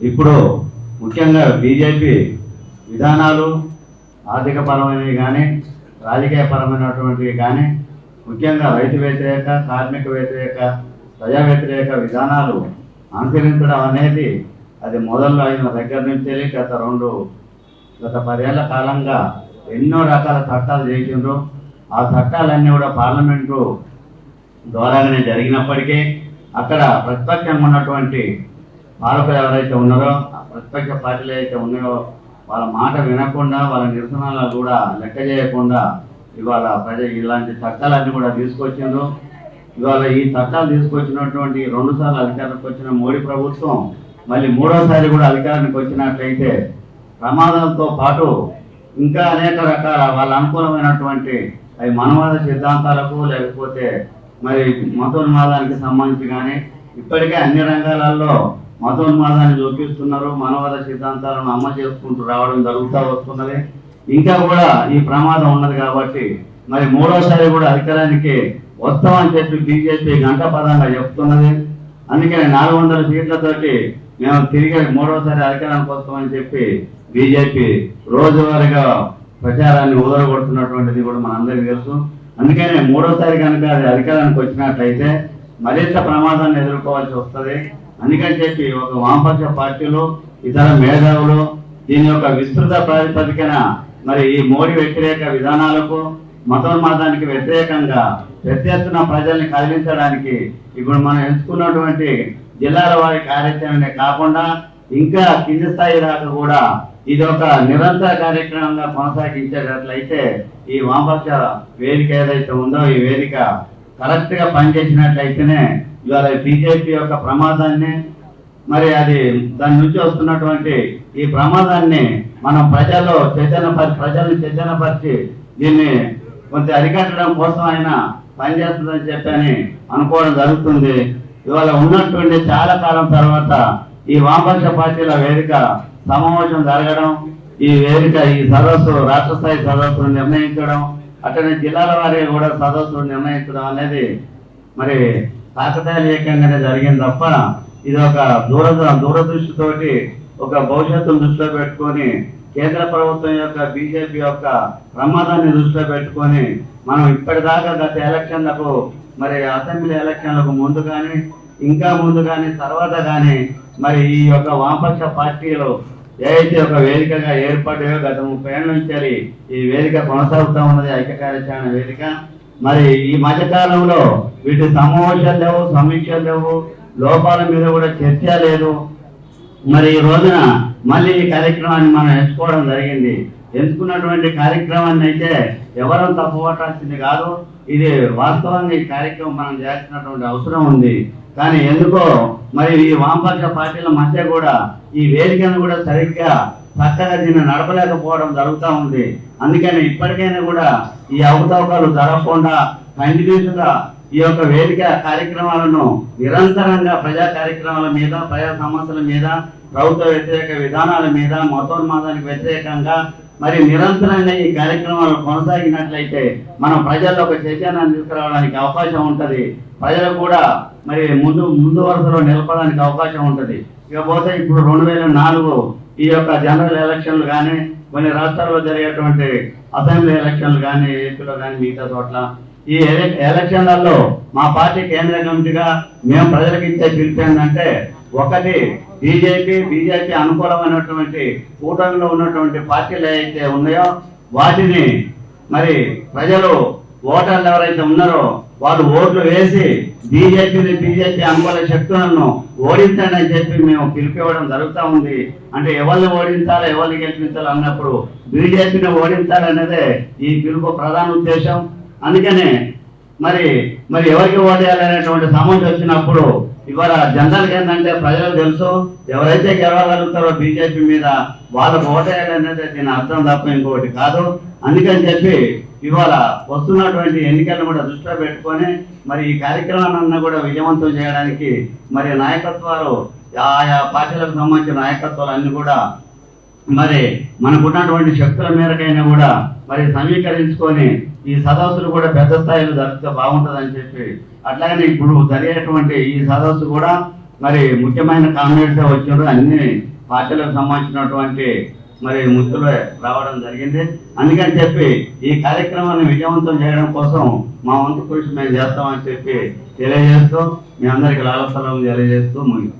ఇప్పుడు ముఖ్యంగా బీజేపీ విధానాలు ఆర్థికపరమైనవి కానీ రాజకీయపరమైనటువంటివి కానీ ముఖ్యంగా రైతు వ్యతిరేక కార్మిక వ్యతిరేక ప్రజా వ్యతిరేక విధానాలు అనుసరించడం అనేది అది మొదలు అయిన దగ్గర నుంచి గత రెండు గత పదేళ్ళ కాలంగా ఎన్నో రకాల చట్టాలు చేసిండ్రు. ఆ చట్టాలన్నీ కూడా పార్లమెంటు ద్వారానే జరిగినప్పటికీ అక్కడ ప్రతిపక్షంగా ఉన్నటువంటి పాలకులు ఎవరైతే ఉన్నారో ఆ ప్రతిపక్ష పార్టీలు అయితే ఉన్నాయో వాళ్ళ మాట వినకుండా వాళ్ళ నిరసనలు కూడా లెక్క చేయకుండా ఇవాళ ప్రజ ఇలాంటి చట్టాలన్నీ కూడా తీసుకొచ్చిండ్రు. ఇవాళ ఈ చట్టాలు తీసుకొచ్చినటువంటి రెండు సార్లు అధికారానికి వచ్చిన మోడీ ప్రభుత్వం మళ్ళీ మూడోసారి కూడా అధికారానికి వచ్చినట్లయితే ప్రమాదంతో పాటు ఇంకా అనేక రకాల వాళ్ళ అనుకూలమైనటువంటి అవి మనవాద సిద్ధాంతాలకు లేకపోతే మరి మతోన్మాదానికి సంబంధించి కానీ ఇప్పటికే అన్ని రంగాలలో మతోన్మాదాన్ని చూపిస్తున్నారు మనవాద సిద్ధాంతాలను అమలు చేసుకుంటూ రావడం జరుగుతూ వస్తున్నది ఇంకా కూడా ఈ ప్రమాదం ఉన్నది కాబట్టి మరి మూడోసారి కూడా అధికారానికి వస్తామని చెప్పి బీజేపీ గంటపదంగా చెప్తున్నది. అందుకని నాలుగు వందల సీట్లతోటి మేము తిరిగి మూడోసారి అధికారానికి వస్తామని చెప్పి బీజేపీ రోజువారీగా ప్రచారాన్ని ఊదరగొడుతున్నటువంటిది కూడా మనందరికీ తెలుసు. అందుకనే మూడోసారి కనుక అది అధికారానికి వచ్చినట్లయితే మరింత ప్రమాదాన్ని ఎదుర్కోవాల్సి వస్తుంది. అందుకని చెప్పి ఒక వామపక్ష పార్టీలు ఇతర మేధావులు దీని యొక్క విస్తృత ప్రాతిపదికన మరి ఈ మోడీ వ్యతిరేక విధానాలకు మతోన్మాదానికి వ్యతిరేకంగా పెద్ద ఎత్తున ప్రజల్ని కదిలించడానికి ఇప్పుడు మనం ఎంచుకున్నటువంటి జిల్లాల వారి కార్యాచరణే కాకుండా ఇంకా కింది స్థాయి దాకా కూడా ఇది ఒక నిరంతర కార్యక్రమంగా కొనసాగించేటట్లయితే ఈ వామపక్ష వేదిక ఏదైతే ఉందో ఈ వేదిక కరెక్ట్గా పనిచేసినట్లయితేనే ఇవాళ బీజేపీ యొక్క ప్రమాదాన్ని మరి అది దాని నుంచి వస్తున్నటువంటి ఈ ప్రమాదాన్ని మనం ప్రజల్లో చైతన్యపరిచి ప్రజలను చైతన్యపరిచి దీన్ని కొంత అరికట్టడం కోసం ఆయన పనిచేస్తుందని చెప్పని అనుకోవడం జరుగుతుంది. ఇవాళ ఉన్నటువంటి చాలా కాలం తర్వాత ఈ వామపక్ష పార్టీల వేదిక సమావేశం జరగడం ఈ వేదిక ఈ సదస్సు రాష్ట్ర స్థాయి సదస్సును నిర్ణయించడం అట్లనే జిల్లాల వారి కూడా సదస్సును నిర్ణయించడం అనేది మరి కాకతాళీయకంగానే జరిగింది తప్ప ఇది ఒక దూర దూరదృష్టితోటి ఒక భవిష్యత్తును దృష్టిలో పెట్టుకొని కేంద్ర ప్రభుత్వం యొక్క బీజేపీ యొక్క ప్రమాదాన్ని దృష్టిలో పెట్టుకొని మనం ఇప్పటిదాకా గత ఎలక్షన్లకు మరి అసెంబ్లీ ఎలక్షన్లకు ముందు కానీ ఇంకా ముందు కానీ తర్వాత కానీ మరి ఈ యొక్క వామపక్ష పార్టీలు ఏదైతే ఒక వేదికగా ఏర్పడ్డాయో గత ముప్పై ఏళ్ళ నుంచి ఈ వేదిక కొనసాగుతూ ఉన్నది ఐక్య కార్యాచరణ వేదిక. మరి ఈ మధ్యకాలంలో వీటి సమావేశాలు లేవు సమీక్షలు లేవు లోపాల మీద కూడా చర్చ లేదు. మరి ఈ రోజున మళ్ళీ ఈ కార్యక్రమాన్ని మనం ఎంచుకోవడం జరిగింది. ఎంచుకున్నటువంటి కార్యక్రమాన్ని అయితే ఎవరూ తప్పుపట్టాల్సింది కాదు. ఇది వాస్తవంగా ఈ కార్యక్రమం మనం చేయాల్సినటువంటి అవసరం ఉంది. కానీ ఎందుకో మరి ఈ వామపక్ష పార్టీల మధ్య కూడా ఈ వేదికను కూడా సరిగ్గా చక్కగా దీన్ని నడపలేకపోవడం జరుగుతూ ఉంది. అందుకని ఇప్పటికైనా కూడా ఈ అవకతవకాలు జరగకుండా కంటిన్యూస్గా ఈ యొక్క వేదిక కార్యక్రమాలను నిరంతరంగా ప్రజా కార్యక్రమాల మీద ప్రజా సమస్యల మీద ప్రభుత్వ వ్యతిరేక విధానాల మీద మతోన్మాదానికి వ్యతిరేకంగా మరి నిరంతరంగా ఈ కార్యక్రమాలు కొనసాగినట్లయితే మనం ప్రజల్లో ఒక చైతన్యాన్ని తీసుకురావడానికి అవకాశం ఉంటుంది. ప్రజలు కూడా మరి ముందు ముందు వరుసలో నిలపడానికి అవకాశం ఉంటుంది. ఇకపోతే ఇప్పుడు రెండు వేల నాలుగు ఈ యొక్క జనరల్ ఎలక్షన్లు కానీ కొన్ని రాష్ట్రాల్లో జరిగేటువంటి అసెంబ్లీ ఎలక్షన్లు కానీ ఏపీలో కానీ మిగతా చోట్ల. ఈ ఎలక్షన్లలో మా పార్టీ కేంద్ర కమిటీగా మేము ప్రజలకు ఇచ్చే పిలుపు ఏంటంటే ఒకటి బీజేపీ బీజేపీ అనుకూలమైనటువంటి కూటమిలో ఉన్నటువంటి పార్టీలు ఏవైతే ఉన్నాయో వాటిని మరి ప్రజలు ఓటర్లు ఎవరైతే ఉన్నారో వాళ్ళు ఓట్లు వేసి బీజేపీని బీజేపీ అనుకూల శక్తులను ఓడించండి అని చెప్పి మేము పిలిపివ్వడం జరుగుతూ ఉంది. అంటే ఎవరిని ఓడించాలో ఎవరిని గెలిపించాలో అన్నప్పుడు బీజేపీని ఓడించాలనేదే ఈ పిలుపు ప్రధాన ఉద్దేశం. అందుకనే మరి మరి ఎవరికి ఓటేయాలనేటువంటి సమస్య వచ్చినప్పుడు ఇవాళ జనరల్కి ఏంటంటే ప్రజలకు తెలుసు ఎవరైతే గెలవగలుగుతారో బీజేపీ మీద వాళ్ళకు ఓటేయాలనేది దీని అర్థం తప్ప ఇంకొకటి కాదు. అందుకని చెప్పి ఇవాళ వస్తున్నటువంటి ఎన్నికలను కూడా దృష్టిలో పెట్టుకొని మరి ఈ కార్యక్రమాన్ని కూడా విజయవంతం చేయడానికి మరి నాయకత్వాలు ఆయా పార్టీలకు సంబంధించిన నాయకత్వాలు అన్ని కూడా మరి మనకున్నటువంటి శక్తుల మేరకైనా కూడా మరి సమీకరించుకొని ఈ సదస్సులు కూడా పెద్ద స్థాయిలో జరిగితే బాగుంటుందని చెప్పి అట్లాగనే ఇప్పుడు జరిగేటువంటి ఈ సదస్సు కూడా మరి ముఖ్యమైన కామ్రేడ్స్ వచ్చినారు అన్ని పార్టీలకు సంబంధించినటువంటి మరి ముక్తులు రావడం జరిగింది. అందుకని చెప్పి ఈ కార్యక్రమాన్ని విజయవంతం చేయడం కోసం మా వంతు కృషి మేము చేస్తామని చెప్పి తెలియజేస్తూ మీ అందరికి లాలసలం తెలియజేస్తూ ముగి